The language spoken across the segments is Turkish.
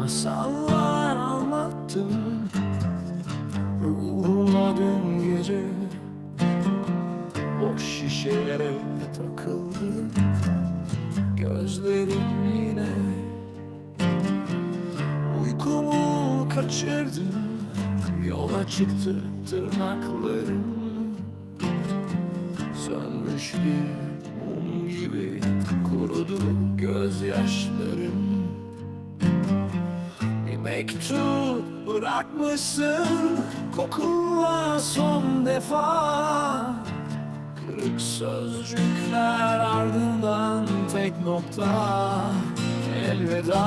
Masallar anlattım. Ruhuma dün gece O şişelere takıldı. Gözlerim yine Uykumu kaçırdım Yola çıktı tırnaklarım. Sönmüş bir mum gibi Kurudu gözyaşlarım mektup bırakmışsın. Kokunla son defa. Kırık sözcükler ardından tek nokta. Elveda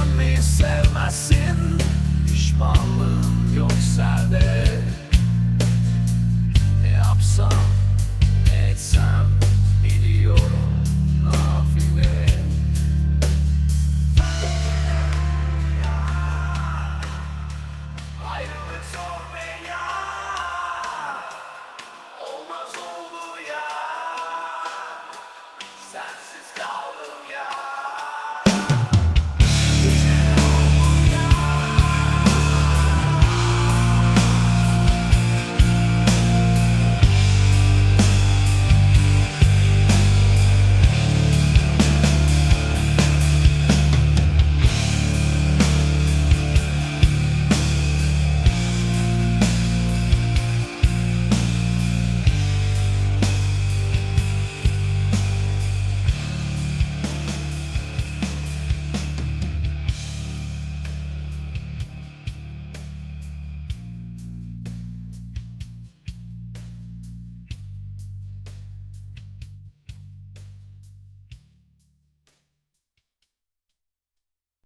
Dönmeyi sevmezsin? Pişmanlığın yok sende.